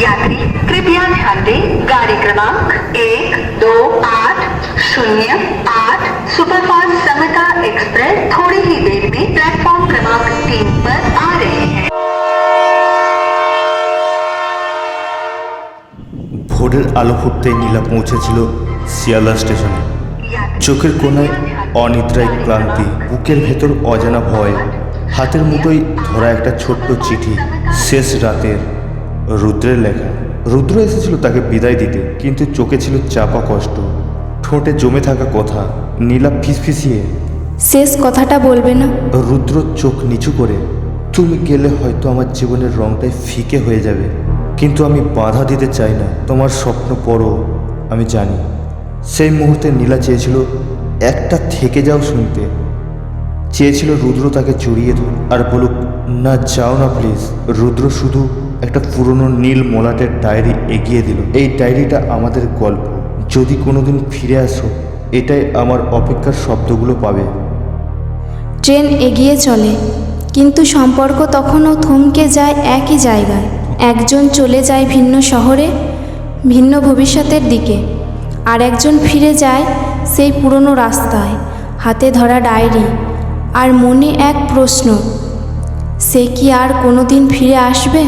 यात्री कृपया ध्यान दें गाड़ी क्रमांक एक दो आठ शून्य आठ सुपरफास्ट समता एक्सप्रेस थोड़ी ही देर में प्लेटफॉर्म क्रमांक तीन पर आ रही है ভোরের আলো ফুটতেই নীলা পৌঁছেছিল শিয়ালদা স্টেশনে চোখের কোনায় অনিদ্রায় ক্লান্তি বুকের ভেতর অজানা ভয় হাতের মুঠোয় ধরা একটা ছোট্ট চিঠি শেষ রাতের রুদ্রের লেখা। রুদ্র এসেছিল তাকে বিদায় দিতে কিন্তু চোখে ছিল চাপা কষ্ট। ঠোঁটে জমে থাকা কথা নীলা ফিসফিসিয়ে। শেষ কথাটা বলবে না? রুদ্র চোখ নিচু করে তুমি গেলে হয়তো আমার জীবনের রংটাই ফিকে হয়ে যাবে কিন্তু আমি বাধা দিতে চাই না তোমার স্বপ্ন পড়ো আমি জানি। সেই মুহূর্তে নীলা চেয়েছিল একটা থেকে যাও শুনতে। চেয়েছিল রুদ্র তাকে জড়িয়ে ধর আর বলুক, না, যাও না প্লিজ রুদ্র শুধু একটা পুরনো নীল মোলাটের ডায়েরি এগিয়ে দিল। এই ডায়েরিটা আমাদের গল্প। যদি কোনোদিন ফিরে আসো, এটাই আমার অপেক্ষার শব্দগুলো পাবে। ট্রেন এগিয়ে চলে, কিন্তু সম্পর্ক তখনও থমকে যায় একই জায়গায়। একজন চলে যায় ভিন্ন শহরে, ভিন্ন ভবিষ্যতের দিকে। আর একজন ফিরে যায় সেই পুরনো রাস্তায়, হাতে ধরা ডায়েরি। আর মনে এক প্রশ্ন সে কি আর কোনো দিন ফিরে আসবে?